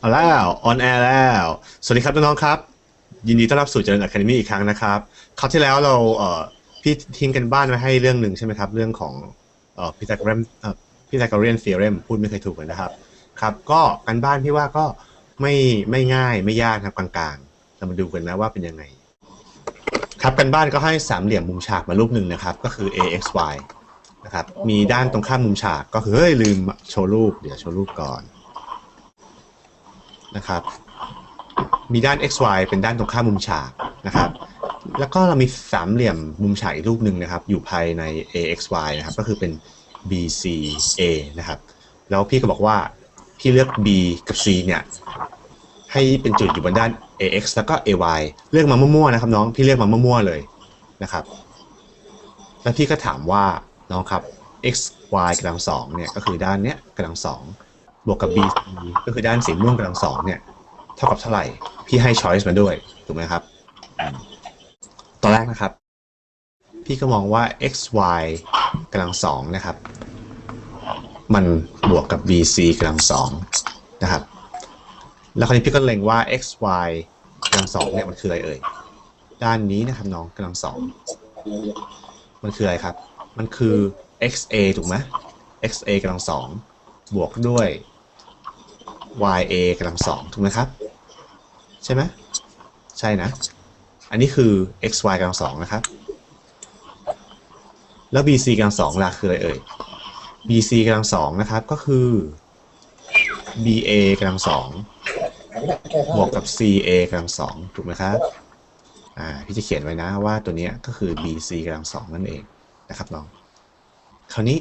เอาแล้วออนแอร์แล้ว สวัสดีครับน้องๆครับ ยินดีต้อนรับสู่เจริญอะคาเดมี่อีกครั้งนะครับ คราวที่แล้วเราเอ่อพี่ทิ้งกันบ้านไว้ให้เรื่องหนึ่งใช่ไหมครับ เรื่องของเอ่อพิทาโกรัมเอ่อพิทาโกเรียนเ e เรมพูดไม่เคยถูกเลยนะครับ ครับ ก็กันบ้านพี่ว่าก็ไม่ไม่ง่ายไม่ยากนะครับกลางๆ เรามาดูกันนะว่าเป็นยังไง ครับกันบ้านก็ให้สามเหลี่ยมมุมฉากมารูปหนึ่งนะครับ ก็คือ axy นะครับ มีด้านตรงข้ามมุมฉากก็คือเฮ้ยลืมโชว์รูปเดี๋ยวโชว์รูปก่อน นะครับ มีด้าน xy เป็นด้านตรงข้ามมุมฉากนะครับ แล้วก็เรามีสามเหลี่ยมมุมฉากอีกรูปหนึ่งนะครับ อยู่ภายใน axy นะครับ ก็คือเป็น bca นะครับ แล้วพี่ก็บอกว่าพี่เลือก b กับ c เนี่ยให้เป็นจุดอยู่บนด้าน ax แล้วก็ ay เลือกมามั่วๆนะครับน้อง พี่เลือกมามั่วๆเลยนะครับ แล้วพี่ก็ถามว่าน้องครับ x y กำลังสองเนี่ยก็คือด้านเนี้ยกำลังสอง บวกกับ b c ก็คือด้านสีม่วงกำลังสองเนี่ยเท่ากับเท่าไหร่ พี่ให้ choice มาด้วย ถูกไหมครับ ตอนแรกนะครับ พี่ก็มองว่า x y กำลังสองนะครับ มันบวกกับ b c กำลังสองนะครับ แล้วคราวนี้พี่ก็เล็งว่า x y กำลังสองเนี่ยมันคืออะไรเอ่ย ด้านนี้นะครับน้องกำลังสอง มันคืออะไรครับ มันคือ xa ถูกไหม xa กำลังสองบวกด้วย ya กำลังสองถูกไหมครับ ใช่ไหมใช่นะ อันนี้คือ xy กำลังสองนะครับ แล้ว bc กำลังสองล่ะคืออะไรเอ่ย bc กำลังสองนะครับก็คือ ba กำลังสองบวกกับ ca กำลังสองถูกไหมครับอ่าพี่จะเขียนไว้นะว่าตัวนี้ก็คือ bc กำลังสองนั่นเองนะครับน้อง คราวนี้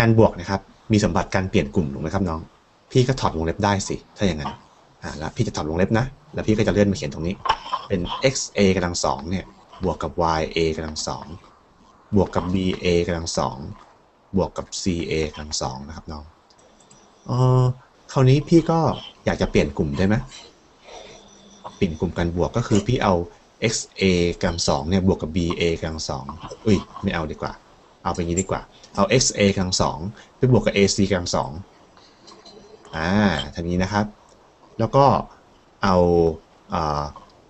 การบวกนะครับมีสมบัติการเปลี่ยนกลุ่มถูกไหมครับน้อง พี่ก็ถอดวงเล็บได้สิ ถ้าอย่างนั้น อ่า แล้วพี่จะถอดวงเล็บนะ แล้วพี่ก็จะเลื่อนมาเขียนตรงนี้ เป็น xa กำลังสองเนี่ย บวกกับ ya กำลังสองบวกกับ ba กำลังสองบวกกับ ca กำลังสองนะครับน้องเออคราวนี้พี่ก็อยากจะเปลี่ยนกลุ่มได้ไหมเปลี่ยนกลุ่มการบวกก็คือพี่เอา xa กำลังสองเนี่ย บวกกับ ba กำลังสองอุ้ย ไม่เอาดีกว่า เอาไปงี้ดีกว่า เอา xa กำลังสองไปบวกกับ ac กำลังสอง อ่าทีนี้นะครับ แล้วก็เอาอ่า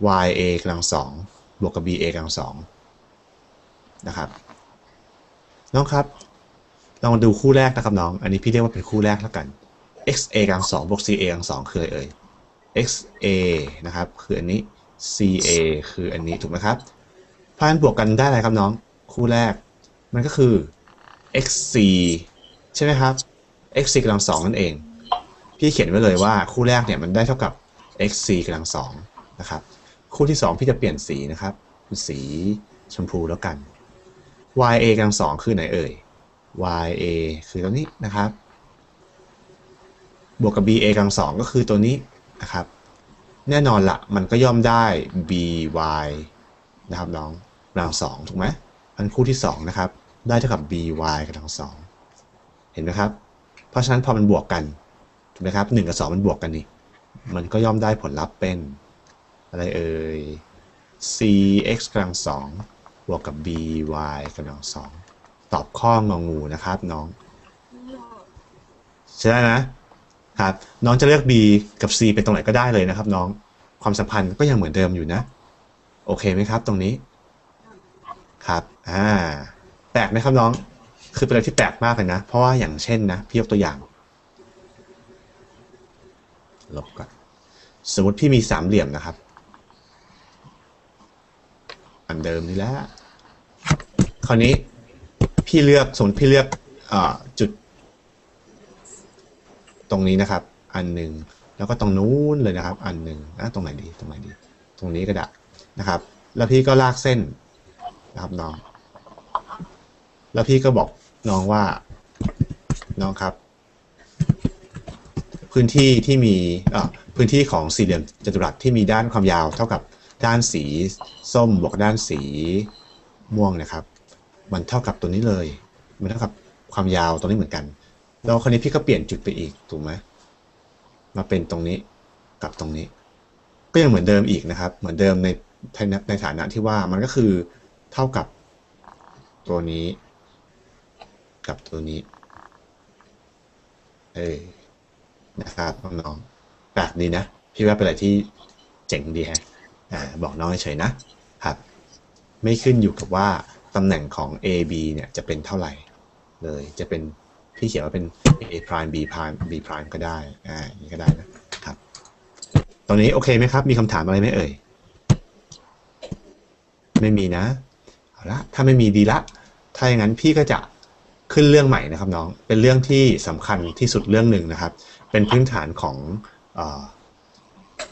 ya กำลังสองบวกกับ ba กำลังสองนะครับน้องครับลองดูคู่แรกนะครับน้อง อันนี้พี่เรียกว่าเป็นคู่แรกแล้วกัน xa กำลังสองบวก ca กำลังสองคืออะไรเอ่ย xa นะครับคืออันนี้ ca คืออันนี้ถูกไหมครับพานบวกกันได้อะไรครับน้อง คู่แรก มันก็คือ xc ใช่ไหมครับ xc กำลังสองนั่นเอง พี่เขียนไว้เลยว่าคู่แรกเนี่ยมันได้เท่ากับ xc กำลังสองนะครับ คู่ที่สองพี่จะเปลี่ยนสีนะครับเป็นสีชมพูแล้วกัน ya กำลังสองคือไหนเอ่ย ya คือตัวนี้นะครับ บวกกับ ba กำลังสองก็คือตัวนี้นะครับ แน่นอนละมันก็ย่อมได้ by นะครับน้องกำลังสองถูกไหมอันคู่ที่สองนะครับ ได้เท่ากับ by กำลังสองเห็นไหมครับ เพราะฉะนั้นพอมันบวกกัน ถูกไหมครับหนึ่งกับสองมันบวกกันนี่มันก็ย่อมได้ผลลัพธ์เป็น อะไรเอ่ย cx กำลังสองบวกกับ by กำลังสองตอบข้ององูนะครับน้องใช่ไหมครับ น้องจะเลือก B กับ C เป็นตรงไหนก็ได้เลยนะครับ น้องความสัมพันธ์ก็ยังเหมือนเดิมอยู่นะ โอเคไหมครับ ตรงนี้ ครับอ่าแปลกไหมครับน้อง คือเป็นอะไรที่แปลกมากเลยนะ เพราะว่าอย่างเช่นนะ พี่ยกตัวอย่าง ลบก่อน สมมติพี่มีสามเหลี่ยมนะครับ อันเดิมนี่แหละคราวนี้พี่เลือกสมมติพี่เลือกอจุด ตรงนี้นะครับ อันหนึ่งแล้วก็ตรงนู้นเลยนะครับ อันหนึ่งนะตรงไหนดีตรงไหนดี ตรงนี้ก็ได้นะครับ แล้วพี่ก็ลากเส้นนะครับน้อง แล้วพี่ก็บอกน้องว่าน้องครับ พื้นที่ที่มีพื้นที่ของสี่เหลี่ยมจัตุรัสที่มีด้านความยาวเท่ากับด้านสีส้มบวกด้านสีม่วงนะครับ มันเท่ากับตัวนี้เลย มันเท่ากับความยาวตรงนี้เหมือนกัน แล้วคราวนี้พี่ก็เปลี่ยนจุดไปอีกถูกไหมมาเป็นตรงนี้กับตรงนี้ ก็ยังเหมือนเดิมอีกนะครับ เหมือนเดิมในในในฐานะที่ว่ามันก็คือเท่ากับตัวนี้ กับตัวนี้ เออ นะครับน้องแปลกดีนะ พี่ว่าเป็นอะไรที่เจ๋งดีฮะอ่าบอกน้องเฉยๆนะครับ ไม่ขึ้นอยู่กับว่าตำแหน่งของ A B เนี่ยจะเป็นเท่าไหร่ เลยจะเป็นพี่เขียนว่าเป็น A prime B prime B prime ก็ได้อ่าอย่างนี้ก็ได้นะครับตอนนี้โอเคไหมครับ มีคำถามอะไรไหมเอ่ย ไม่มีนะ เอาละถ้าไม่มีดีละ ถ้าอย่างนั้นพี่ก็จะ ขึ้นเรื่องใหม่นะครับน้อง เป็นเรื่องที่สำคัญที่สุดเรื่องหนึ่งนะครับ เป็นพื้นฐานของอ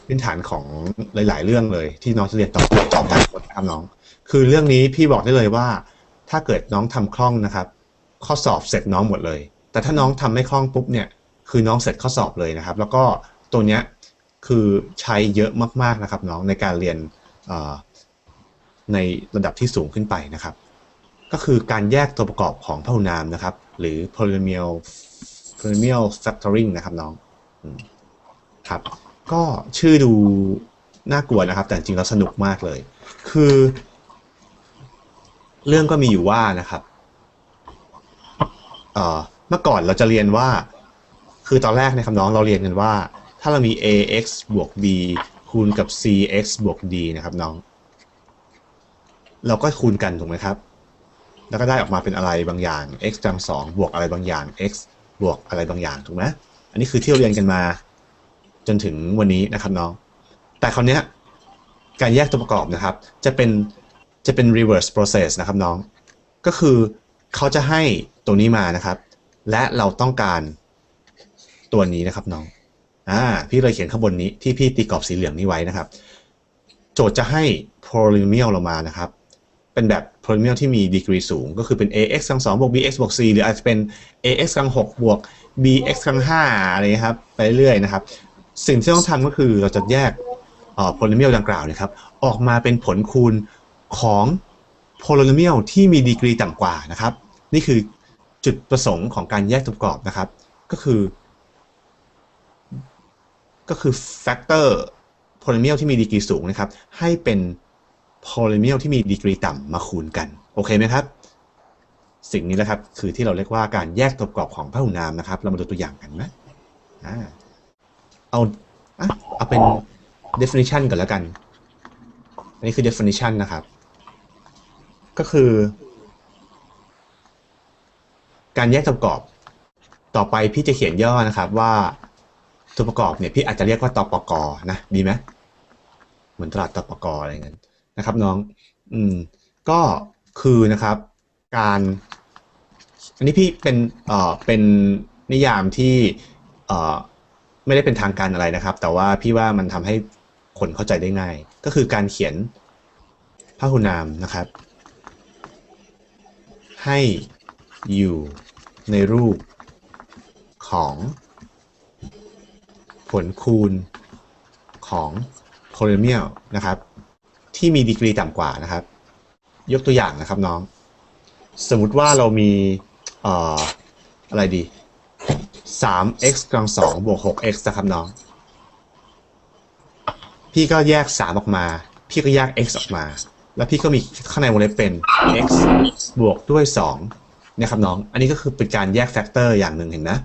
พื้นฐานของหลาย ๆ เรื่องเลย ที่น้องจะเรียนต่อต่อไปนะครับน้อง คือเรื่องนี้พี่บอกได้เลยว่า ถ้าเกิดน้องทำคล่องนะครับ ข้อสอบเสร็จน้องหมดเลย แต่ถ้าน้องทำไม่คล่องปุ๊บเนี่ยคือน้องเสร็จข้อสอบเลยนะครับ แล้วก็ตัวเนี้ยคือใช้เยอะมาก ๆ นะครับน้องในการเรียนในระดับที่สูงขึ้นไปนะครับ ก็คือการแยกตัวประกอบของพหุนามนะครับ หรือ polynomial polynomial factoring นะครับน้องครับ ก็ชื่อดูน่ากลัวนะครับ แต่จริงๆแล้วสนุกมากเลย คือ เรื่องก็มีอยู่ว่านะครับเอ่อเมื่อก่อนเราจะเรียนว่า คือตอนแรกนะครับน้องเราเรียนกันว่า ถ้าเรามี ax บวก b คูณกับ cx บวก d นะครับน้อง เราก็คูณกันถูกไหมครับ แล้วก็ได้ออกมาเป็นอะไรบางอย่าง x กำลังสองบวกอะไรบางอย่าง x บวกอะไรบางอย่างถูกไหมอันนี้คือที่เราเรียนกันมา จนถึงวันนี้นะครับน้อง แต่คราวนี้การแยกตัวประกอบนะครับ จะเป็นจะเป็น reverse process นะครับน้อง ก็คือเขาจะให้ตัวนี้มานะครับ และเราต้องการตัวนี้นะครับน้องอ่าพี่เลยเขียนข้างบนนี้ที่พี่ตีกรอบสีเหลืองนี้ไว้นะครับ โจทย์จะให้ polynomial เรามานะครับ เป็นแบบ polynomial ที่มีดีกรีสูง ก็คือเป็น ax กำลังสองบวก bx บวก c หรืออาจจะเป็น ax กำลังหกบวก bx กำลังห้าอะไรเงี้ครับไปเรื่อยนะครับ สิ่งที่ต้องทำก็คือเราจะแยกเอ่อ polynomial ดังกล่าวนะครับ ออกมาเป็นผลคูณของ polynomial ที่มีดีกรีต่ำกว่านะครับ นี่คือจุดประสงค์ของการแยกตัวประกอบนะครับ ก็คือ ก็คือ factor polynomial ที่มีดีกรีสูงนะครับ ให้เป็น polynomial ที่มีดีกรีต่ำมาคูณกัน โอเคไหมครับ สิ่งนี้แหละครับ คือที่เราเรียกว่าการแยกตัวประกอบของพหุนามนะครับ เรามาดูตัวอย่างกันนะเอาเอาเป็น definition ก่อนแล้วกัน อันนี้คือ definition นะครับ ก็คือ การแยกตัวประกอบ ต่อไปพี่จะเขียนย่อนะครับว่าตัวประกอบเนี่ยพี่อาจจะเรียกว่าตปกนะ ดีไหมเหมือนตลาดตปกอะไรเงี้ย นะครับน้อง อืม ก็คือนะครับ การ อันนี้พี่เป็นเอ่อเป็นนิยามที่เอ่อไม่ได้เป็นทางการอะไรนะครับ แต่ว่าพี่ว่ามันทำให้คนเข้าใจได้ง่าย ก็คือการเขียนพหุนามนะครับ ให้อยู่ในรูปของ ผลคูณของ polynomial นะครับ ที่มีดีกรีต่ำกว่านะครับ ยกตัวอย่างนะครับน้อง สมมุติว่าเรามีเอ่ออะไรดี 3x กำลังสองบวก 6x นะครับน้อง พี่ก็แยก 3 ออกมา พี่ก็แยก x ออกมา แล้วพี่ก็มีข้างในวงเล็บเป็น x บวกด้วย 2 นะครับน้อง อันนี้ก็คือเป็นการแยกแฟกเตอร์อย่างหนึ่งเห็นนะ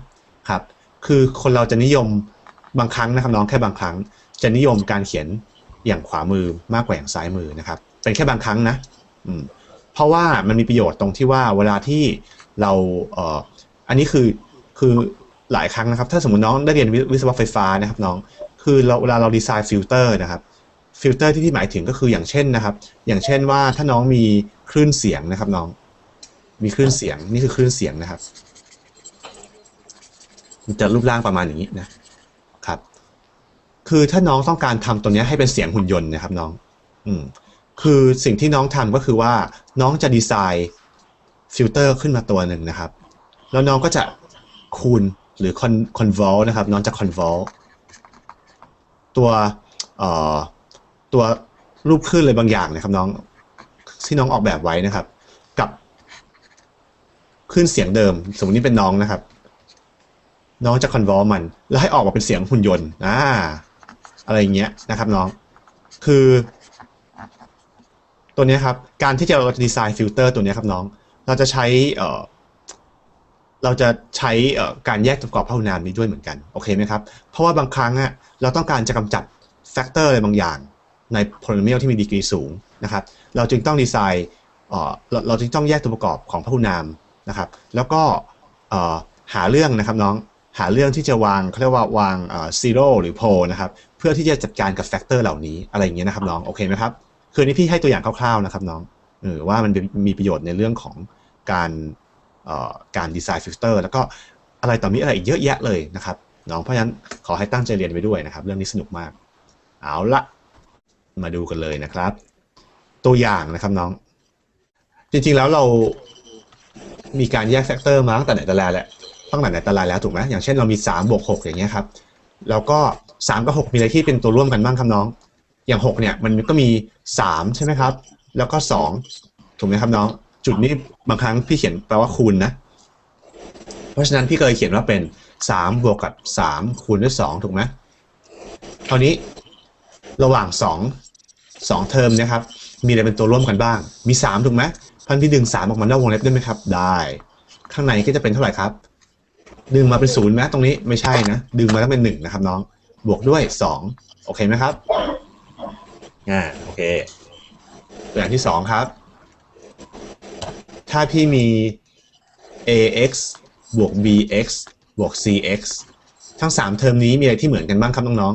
ครับ คือคนเราจะนิยมบางครั้งนะครับน้องแค่บางครั้ง จะนิยมการเขียน อย่างขวามือมากกว่าอย่างซ้ายมือนะครับ เป็นแค่บางครั้งนะอืมเพราะว่ามันมีประโยชน์ตรงที่ว่าเวลาที่เราเอ่ออันนี้คือคือหลายครั้งนะครับ ถ้าสมมติน้องได้เรียนวิวิศวะไฟฟ้านะครับน้อง คือเราเวลาเราดีไซน์ฟิลเตอร์นะครับฟิลเตอร์ที่พี่หมายถึงก็คืออย่างเช่นนะครับ อย่างเช่นว่าถ้าน้องมีคลื่นเสียงนะครับน้อง มีคลื่นเสียงนี่คือคลื่นเสียงนะครับมันจะรูปร่างประมาณอย่างนี้นะ คือถ้าน้องต้องการทำตัวนี้ให้เป็นเสียงหุ่นยนต์นะครับน้อง อืมคือสิ่งที่น้องทำก็คือว่าน้องจะดีไซน์ฟิลเตอร์ขึ้นมาตัวหนึ่งนะครับ แล้วน้องก็จะคูณหรือ con convol นะครับ น้องจะ convol ตัวเอ่อตัวรูปคลื่นอะไรบางอย่างนะครับ น้องที่น้องออกแบบไว้นะครับ กับคลื่นเสียงเดิม สมมตินี่เป็นน้องนะครับ น้องจะ convol มัน แล้วให้ออกมาเป็นเสียงหุ่นยนต์อ่า อะไรเงี้ยนะครับน้อง คือ ตัวนี้ครับ การที่จะเราจะดีไซน์ฟิลเตอร์ตัวนี้ครับน้อง เราจะใช้เอ่อเราจะใช้การแยกตัวประกอบพหุนามนี้ด้วยเหมือนกันโอเคไหมครับ เพราะว่าบางครั้งอะเราต้องการจะกำจัดแฟกเตอร์อะไรบางอย่าง ใน polynomial ที่มีดีกรีสูงนะครับ เราจึงต้องดีไซน์เราเราจึงต้องแยกตัวประกอบของพหุนามนะครับ แล้วก็หาเรื่องนะครับน้อง หาเรื่องที่จะวางเขาเรียกว่าวางเอ่อ zero หรือ pole นะครับเพื่อที่จะจัดการกับแฟกเตอร์เหล่านี้อะไรอย่างเงี้ยนะครับน้องโอเคไหมครับคือนี้พี่ให้ตัวอย่างคร่าวๆนะครับน้องเออว่ามันมีประโยชน์ในเรื่องของการเอ่อการดีไซน์ฟิลเตอร์แล้วก็อะไรต่อมีอะไรอีกเยอะแยะเลยนะครับน้องเพราะฉะนั้นขอให้ตั้งใจเรียนไปด้วยนะครับ เรื่องนี้สนุกมาก เอาละมาดูกันเลยนะครับ ตัวอย่างนะครับน้อง จริงๆแล้วเรามีการแยกแฟกเตอร์มาตั้งแต่ไหนแต่ไรแหล้ว ตั้งแต่ไหนแต่ไรแล้วถูกไหมอย่างเช่นเรามี3บวก6อย่างเงี้ยครับแล้วก็ 3 กับ 6 มีอะไรที่เป็นตัวร่วมกันบ้างครับน้อง อย่าง 6 เนี่ยมันก็มี 3 ใช่ไหมครับ แล้วก็ 2 ถูกไหมครับน้อง จุดนี้บางครั้งพี่เขียนแปลว่าคูณนะ เพราะฉะนั้นพี่เคยเขียนว่าเป็น 3 บวกกับ 3 คูณด้วย 2 ถูกไหมคราวนี้ระหว่าง 2 2 เทอมนะครับ มีอะไรเป็นตัวร่วมกันบ้าง มี 3 ถูกไหมพันพี่ดึง 3 ออกมานอกวงเล็บได้ไหมครับ ได้ ข้างในก็จะเป็นเท่าไหร่ครับ ดึงมาเป็นศูนย์ไหมตรงนี้ไม่ใช่นะ ดึงมาต้องเป็นหนึ่งนะครับน้อง บวกด้วยสองโอเคไหมครับอ่าโอเคตัวอย่างที่สองครับ ถ้าพี่มี ax บวก bx บวก cx ทั้งสามเทอมนี้มีอะไรที่เหมือนกันบ้างครับน้อง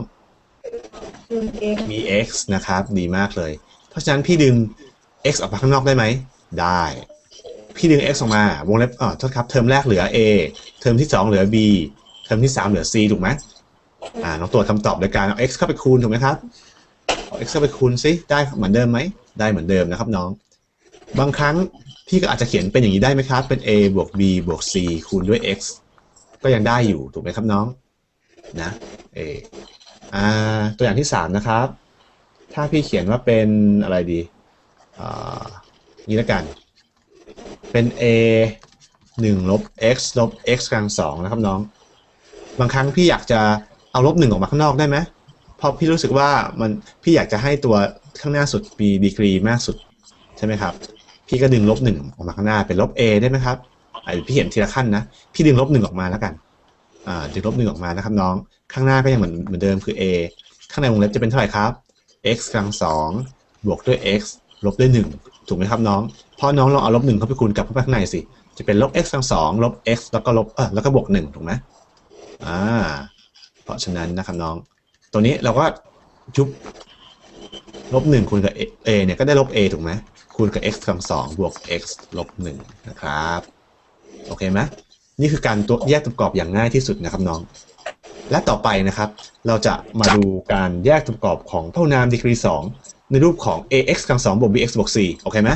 ๆมี x นะครับ ดีมากเลย เพราะฉะนั้นพี่ดึง x ออกมาข้างนอกได้ไหม ได้ พี่ดึง x ออกมาวงเล็บอ่าโทษครับเทอมแรกเหลือ a เทอมที่สองเหลือ b เทอมที่สามเหลือ c ถูกไหมอ่าน้องตรวจคำตอบโดยการเอา x เข้าไปคูณถูกไหมครับเอา x เข้าไปคูณซิได้เหมือนเดิมไหมได้เหมือนเดิมนะครับน้อง บางครั้งพี่ก็อาจจะเขียนเป็นอย่างนี้ได้ไหมครับ เป็น a บวก b บวก c คูณด้วย x ก็ยังได้อยู่ถูกไหมครับน้องนะ a อ่าตัวอย่างที่สามนะครับ ถ้าพี่เขียนว่าเป็นอะไรดีอ่านี้แล้วกัน เป็น a 1ลบ x ลบ x กำลังสองนะครับน้อง บางครั้งพี่อยากจะเอาลบหนึ่งออกมาข้างนอกได้ไหมเพราะพี่รู้สึกว่ามันพี่อยากจะให้ตัวข้างหน้าสุดมีดีกรีมากสุดใช่ไหมครับ พี่ก็ดึงลบหนึ่งออกมาข้างหน้าเป็นลบ a ได้ไหมครับอ่าพี่เห็นทีละขั้นนะ พี่ดึงลบหนึ่งออกมาแล้วกัน อ่า ดึงลบหนึ่งออกมานะครับน้อง ข้างหน้าก็ยังเหมือนเหมือนเดิมคือ a ข้างในวงเล็บจะเป็นเท่าไหร่ครับ x กำลังสองบวกด้วย x ลบด้วยหนึ่งถูกไหมครับน้อง พราะน้องลองเอาลบหนึ่งเข้าไปคูณกับเข้าไปข้างในสิ จะเป็นลบ x กำลังสองลบ x แล้วก็ลบเออแล้วก็บวกหนึ่งถูกไหมอ่า เพราะฉะนั้นนะครับน้อง ตัวนี้เราก็ยุบลบหนึ่งคูณกับ a เนี่ยก็ได้ลบ a ถูกไหมคูณกับ x กำลังสองบวก x ลบหนึ่งนะครับ โอเคไหมนี่คือการตัวแยกตัวประกอบอย่างง่ายที่สุดนะครับน้อง และต่อไปนะครับ เราจะมาดูการแยกตัวประกอบของพหุนามดีกรี 2 ในรูปของ ax กำลัง2บวก bx บวก c โอเคไหม